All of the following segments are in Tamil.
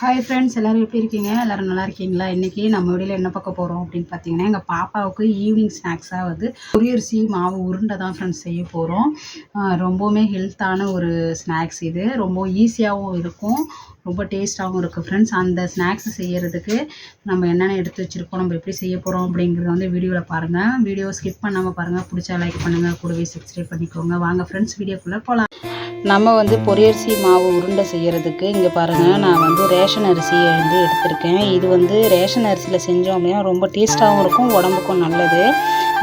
ஹாய் ஃப்ரெண்ட்ஸ் எல்லோரும் எப்படி இருக்கீங்க? எல்லோரும் நல்லா இருக்கீங்களா? இன்றைக்கி நம்ம வெளியில் என்ன பார்க்க போகிறோம் அப்படின்னு பார்த்தீங்கன்னா எங்கள் பாப்பாவுக்கு ஈவினிங் ஸ்நாக்ஸாக வந்து பொரியரிசி மாவு உருண்டை தான் ஃப்ரெண்ட்ஸ் செய்ய போகிறோம் ரொம்பவுமே ஹெல்த்தான ஒரு ஸ்நாக்ஸ் இது. ரொம்ப ஈஸியாகவும் இருக்கும். ரொம்ப டேஸ்ட்டாகவும் இருக்குது ஃப்ரெண்ட்ஸ் அந்த ஸ்நாக்ஸ் செய்கிறதுக்கு நம்ம என்னென்ன எடுத்து வச்சுருக்கோம் நம்ம எப்படி செய்ய போகிறோம் அப்படிங்கிறத வந்து வீடியோவில் பாருங்கள் வீடியோ ஸ்கிப் பண்ணாமல் பாருங்கள் பிடிச்சா லைக் பண்ணுங்கள் கூடவே சப்ஸ்கிரைப் பண்ணிக்கோங்க. வாங்க ஃப்ரெண்ட்ஸ் வீடியோக்குள்ளே போகலாம் நம்ம வந்து பொரியரிசி மாவு உருண்டை செய்கிறதுக்கு இங்கே பாருங்கள் நான் வந்து ரேஷன் அரிசியை வந்து எடுத்திருக்கேன். இது வந்து ரேஷன் அரிசியில் செஞ்சோம் அப்படின்னா ரொம்ப டேஸ்ட்டாகவும் இருக்கும் உடம்புக்கும் நல்லது.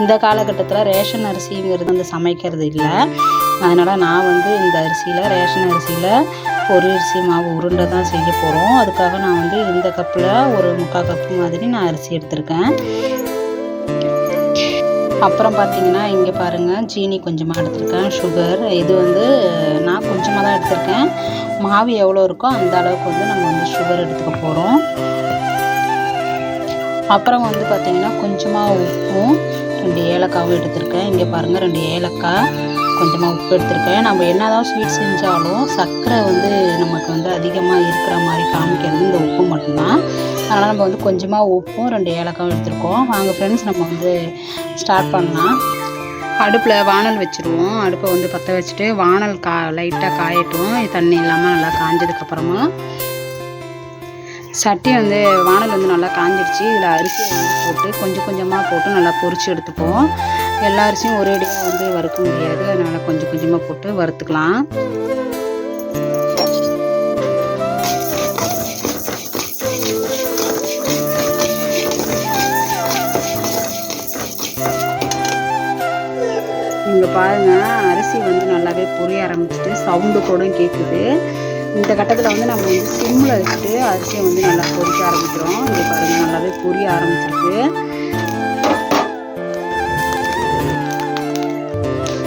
இந்த காலகட்டத்தில் ரேஷன் அரிசிங்கிறது வந்து சமைக்கிறது இல்லை. அதனால் நான் வந்து இந்த அரிசியில் ரேஷன் அரிசியில் பொரியரிசி மாவு உருண்டை தான் செய்ய போகிறோம் அதுக்காக நான் வந்து இந்த கப்பில் ஒரு முக்கால் கப்பு மாதிரி நான் அரிசி எடுத்திருக்கேன். அப்புறம் பார்த்தீங்கன்னா இங்கே பாருங்கள் சீனி கொஞ்சமாக எடுத்திருக்கேன். சுகர் இது வந்து நான் கொஞ்சமாக தான் எடுத்திருக்கேன். மாவு எவ்வளோ இருக்கோ அந்த அளவுக்கு வந்து நம்ம வந்து சுகர் எடுத்துக்க போகிறோம் அப்புறம் வந்து பார்த்திங்கன்னா கொஞ்சமாக உப்பும் ரெண்டு ஏலக்காவும் எடுத்திருக்கேன். இங்கே பாருங்கள் ரெண்டு ஏலக்காய் கொஞ்சமாக உப்பு எடுத்திருக்கேன். நம்ம என்ன தான் ஸ்வீட் செஞ்சாலும் சர்க்கரை வந்து நமக்கு வந்து அதிகமாக இருக்கிற மாதிரி காமிக்கிறது இந்த உப்பு மட்டும்தான். அதனால் நம்ம வந்து கொஞ்சமாக உப்பும் ரெண்டு ஏலக்காயும் எடுத்துருக்கோம். வாங்க ஃப்ரெண்ட்ஸ் நம்ம வந்து ஸ்டார்ட் பண்ணலாம். அடுப்பில் வானல் வச்சுருவோம். அடுப்பை வந்து பற்ற வச்சுட்டு வானல் கா லைட்டாக காயட்டும். தண்ணி இல்லாமல் நல்லா காஞ்சதுக்கப்புறமா சட்டி வந்து வானல் வந்து நல்லா காஞ்சிடுச்சு. இதில் அரிசி போட்டு கொஞ்சம் கொஞ்சமாக போட்டு நல்லா பொரித்து எடுத்துப்போம். எல்லா அரிசியும் ஒரேடியாக வந்து வறுக்க முடியாது. அதனால் கொஞ்சம் கொஞ்சமாக போட்டு வறுத்துக்கலாம். பொரிய ஆரம்பிச்சிட்டு சவுண்டு கூட கேட்குது இந்த கட்டத்தில் வந்து நம்ம வந்து சிம்மில் வச்சுட்டு அரிசியை வந்து நல்லா பொரிக்க ஆரம்பிக்கிறோம். இங்கே பாருங்கள் நல்லாவே பொரிய ஆரம்பிச்சிருக்கு.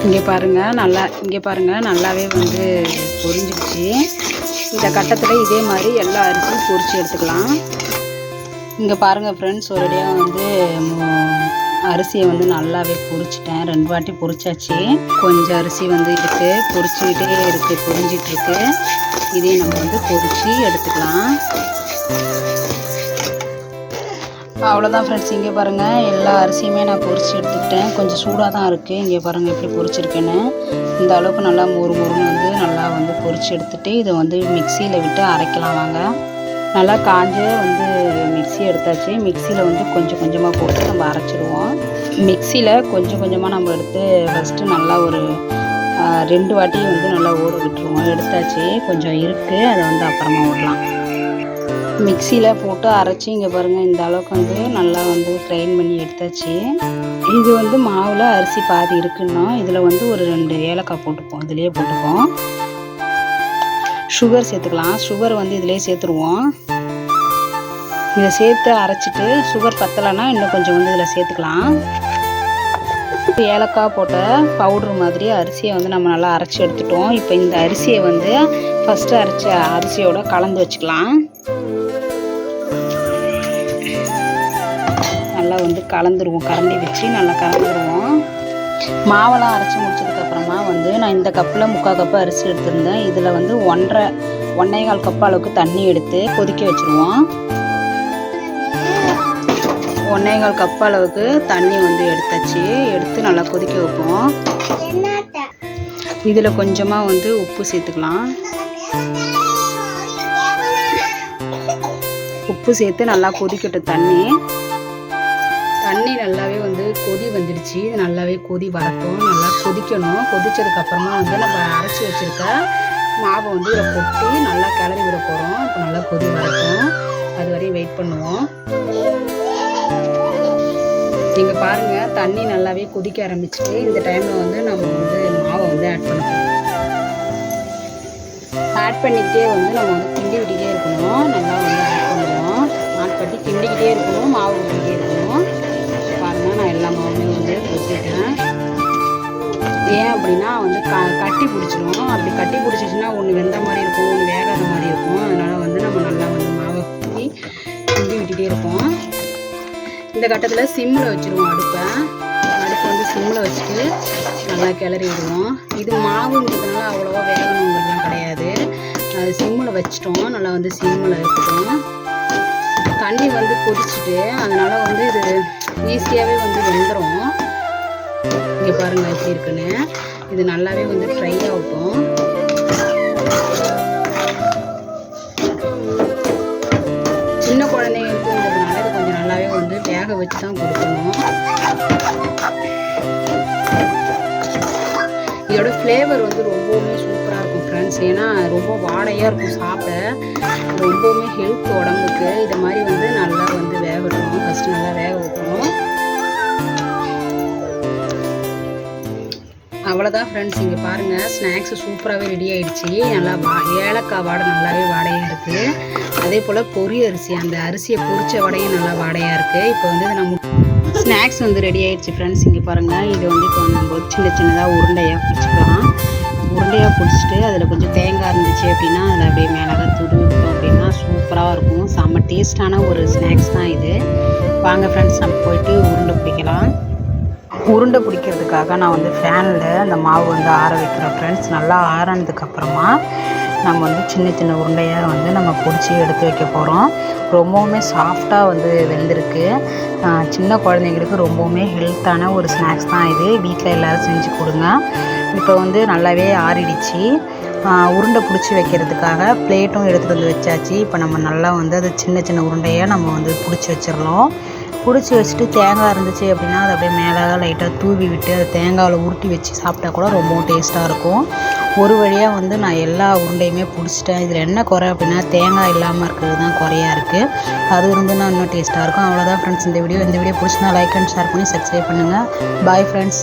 இங்கே பாருங்கள் நல்லா இங்கே பாருங்கள் நல்லாவே வந்து பொரிஞ்சிடுச்சு இந்த கட்டத்தில் இதே மாதிரி எல்லா அரிசியும் பொரித்து எடுத்துக்கலாம். இங்கே பாருங்கள் ஃப்ரெண்ட்ஸ் ஒரேடியாக வந்து அரிசியை வந்து நல்லாவே பொரிச்சிட்டேன். ரெண்டு வாட்டி பொரிச்சாச்சு. கொஞ்சம் அரிசி வந்து இருக்குது பொரிச்சுக்கிட்டே இருக்குது பொரிஞ்சிட்ருக்கு இதையும் நம்ம வந்து பொரித்து எடுத்துக்கலாம். அவ்வளோதான் ஃப்ரெண்ட்ஸ் இங்கே பாருங்கள் எல்லா அரிசியுமே நான் பொரித்து எடுத்துக்கிட்டேன். கொஞ்சம் சூடாக தான் இருக்குது இங்கே பாருங்கள் எப்படி பொரிச்சிருக்கேன்னு. இந்த அளவுக்கு நல்லா மொறு மொறுன்னு வந்து நல்லா வந்து பொரித்து எடுத்துகிட்டு இதை வந்து மிக்சியில் விட்டு அரைக்கலாம் வாங்க. நல்லா காஞ்சு வந்து மிக்சி எடுத்தாச்சு. மிக்சியில் வந்து கொஞ்சம் கொஞ்சமாக போட்டு நம்ம அரைச்சிடுவோம். மிக்சியில் கொஞ்சம் கொஞ்சமாக நம்ம எடுத்து ஃபஸ்ட்டு நல்லா ஒரு ரெண்டு வாட்டி வந்து நல்லா ஊற விட்டுருவோம். எடுத்தாச்சு. கொஞ்சம் இருக்குது அதை வந்து அப்புறமா விடலாம் மிக்சியில் போட்டு அரைச்சி இங்கே பாருங்கள் இந்த அளவுக்கு வந்து நல்லா வந்து க்ரைண்ட் பண்ணி எடுத்தாச்சு. இது வந்து மாவில் அரிசி பாதி இருக்குன்னா இதில் வந்து ஒரு ரெண்டு ஏலக்காய் போட்டுப்போம். இதுலேயே போட்டுப்போம். சுகர் சேர்த்துக்கலாம். சுகர் வந்து இதிலே சேர்த்துருவோம். இதை சேர்த்து அரைச்சிட்டு சுகர் பத்தலைன்னா இன்னும் கொஞ்சம் வந்து இதில் சேர்த்துக்கலாம். ஏலக்காய் போட்ட பவுட்ரு மாதிரி அரிசியை வந்து நம்ம நல்லா அரைச்சி எடுத்துட்டோம். இப்போ இந்த அரிசியை வந்து ஃபஸ்ட்டு அரைச்ச அரிசியோட கலந்து வச்சுக்கலாம். நல்லா வந்து கலந்துருவோம். கரண்டி வச்சு நல்லா கலந்துருவோம். மாவெல்லாம் அரைச்சி முடிச்சதுக்கப்புறமா வந்து நான் இந்த கப்பில் முக்கால் கப்பு அரிசி எடுத்திருந்தேன். இதில் வந்து ஒன்றரை ஒன்றே கால் கப் அளவுக்கு தண்ணி எடுத்து கொதிக்க வச்சுருவோம். ஒன்றே கப் அளவுக்கு தண்ணி வந்து எடுத்தாச்சு. எடுத்து நல்லா கொதிக்க வைப்போம். இதில் கொஞ்சமாக வந்து உப்பு சேர்த்துக்கலாம். உப்பு சேர்த்து நல்லா கொதிக்கட்டும் தண்ணி. தண்ணி நல்லாவே வந்து கொதி வந்துடுச்சு. இது நல்லாவே கொதி வரட்டும். நல்லா கொதிக்கணும். கொதிச்சதுக்கப்புறமா வந்து நம்ம அரைச்சி வச்சுருக்க மாவை வந்து இதை கொட்டி நல்லா கிளறி விட போகிறோம் இப்போ நல்லா கொதி வரட்டும். அது வரையும் வெயிட் பண்ணுவோம். நீங்கள் பாருங்கள் தண்ணி நல்லாவே கொதிக்க ஆரம்பிச்சிட்டு இந்த டைமில் வந்து நம்ம வந்து மாவை வந்து ஆட் பண்ணணும். ஆட் பண்ணிக்கிட்டே வந்து நம்ம வந்து கிண்டி விட்டுக்கிட்டே இருக்கணும். நல்லா வந்து ஆட் பண்ணுவோம் ஆட் பண்ணி கிண்டிக்கிட்டே இருக்கணும். மாவு ஊற்றிக்கிட்டே இருக்கணும். பாருங்கள் நான் எல்லா மாவுமே வந்து ஊற்றிட்டேன் ஏன் அப்படின்னா வந்து க கட்டி பிடிச்சிரும். அப்படி கட்டி பிடிச்சிச்சுன்னா ஒன்று வெந்த மாதிரி இருக்கும் ஒன்று வேகாத மாதிரி இருக்கும். அதனால் வந்து நம்ம நல்லா வந்து மாவை ஊற்றி கிண்டி விட்டுகிட்டே இருப்போம். இந்த கட்டத்தில் சிம்மில் வச்சுருவோம் அடுப்பை. அடுப்பை வந்து சிம்மில் வச்சுட்டு நல்லா கிளறி விடுவோம். இது மாவுங்கிறதுனால அவ்வளோவா வேகணுங்கிறதுலாம் கிடையாது. அது சிம்மில் வச்சிட்டோம். நல்லா வந்து சிம்மில் இருக்கட்டும் தண்ணி வந்து கொதிச்சுட்டு அதனால் வந்து இது ஈஸியாகவே வந்து வெந்துடும் இங்கே பாருங்கள் எப்படி இருக்குன்னு. இது நல்லாவே வந்து ஃப்ரை ஆகட்டும் வச்சு தான் கொடுக்கணும். இதோட ஃப்ளேவர் வந்து ரொம்பவுமே சூப்பராக இருக்கும் ஃப்ரெண்ட்ஸ் ஏன்னா ரொம்ப வாடையாக இருக்கும் சாப்பிட. ரொம்பவுமே ஹெல்த் உடம்புக்கு. இது மாதிரி வந்து நல்லா வந்து வேக விடணும் ஃபஸ்ட்டு நல்லா வேக வைக்கணும் அவ்வளோதான் ஃப்ரெண்ட்ஸ் இங்கே பாருங்கள் ஸ்நாக்ஸ் சூப்பராகவே ரெடி ஆகிடுச்சி நல்லா வா ஏலக்காய் வாடை நல்லாவே வாடையாக இருக்குது அதே போல் பொரி அரிசி அந்த அரிசியை பொரிச்ச வடையும் நல்லா வாடையாக இருக்குது இப்போ வந்து நம்ம ஸ்நாக்ஸ் வந்து ரெடி ஆகிடுச்சி ஃப்ரெண்ட்ஸ் இங்கே பாருங்கள் இது வந்து இப்போ நம்ம சின்ன சின்னதாக உருண்டையாக பிடிச்சிக்கலாம் உருண்டையாக பிடிச்சிட்டு அதில் கொஞ்சம் தேங்காய் இருந்துச்சு அப்படின்னா அதில் அப்படியே மேலே துருவி விட்டோம் அப்படின்னா சூப்பராக இருக்கும். செம்ம டேஸ்டான ஒரு ஸ்நாக்ஸ் தான் இது. வாங்க ஃப்ரெண்ட்ஸ் நம்ம போயிட்டு உருண்டை பிடிக்கலாம் உருண்டை பிடிக்கிறதுக்காக நான் வந்து ஃபேனில் அந்த மாவு வந்து ஆற வைக்கிறேன் ஃப்ரெண்ட்ஸ் நல்லா ஆறினதுக்கப்புறமா நம்ம வந்து சின்ன சின்ன உருண்டையாக வந்து நம்ம பிடிச்சி எடுத்து வைக்க போகிறோம் ரொம்பவுமே சாஃப்டாக வந்து வெந்திருக்கு. சின்ன குழந்தைங்களுக்கு ரொம்பவுமே ஹெல்த்தான ஒரு ஸ்நாக்ஸ் தான் இது. வீட்டில் எல்லோரும் செஞ்சு கொடுங்க. இப்போ வந்து நல்லாவே ஆறிடுச்சு. உருண்டை பிடிச்சி வைக்கிறதுக்காக பிளேட்டும் எடுத்துகிட்டு வந்து வச்சாச்சு. இப்போ நம்ம நல்லா வந்து அது சின்ன சின்ன உருண்டையாக நம்ம வந்து பிடிச்சி வச்சிடலாம் பிடிச்சி வச்சுட்டு தேங்காய் இருந்துச்சு அப்படின்னா அதை அப்படியே மேலே லைட்டாக தூவி விட்டு அதை தேங்காயில் உருட்டி வச்சு சாப்பிட்டா கூட ரொம்பவும் டேஸ்ட்டாக இருக்கும். ஒரு வழியாக வந்து நான் எல்லா உருண்டையுமே பிடிச்சிட்டேன். இதில் என்ன குறை அப்படின்னா தேங்காய் இல்லாமல் இருக்கிறது தான் குறையாக இருக்குது அது இருந்துன்னா இன்னும் டேஸ்ட்டாக இருக்கும். அவ்வளோதான் ஃப்ரெண்ட்ஸ் இந்த வீடியோ இந்த வீடியோ பிடிச்சிருந்தா லைக் அண்ட் ஷேர் பண்ணி சப்ஸ்கிரைப் பண்ணுங்கள் பாய் ஃப்ரெண்ட்ஸ்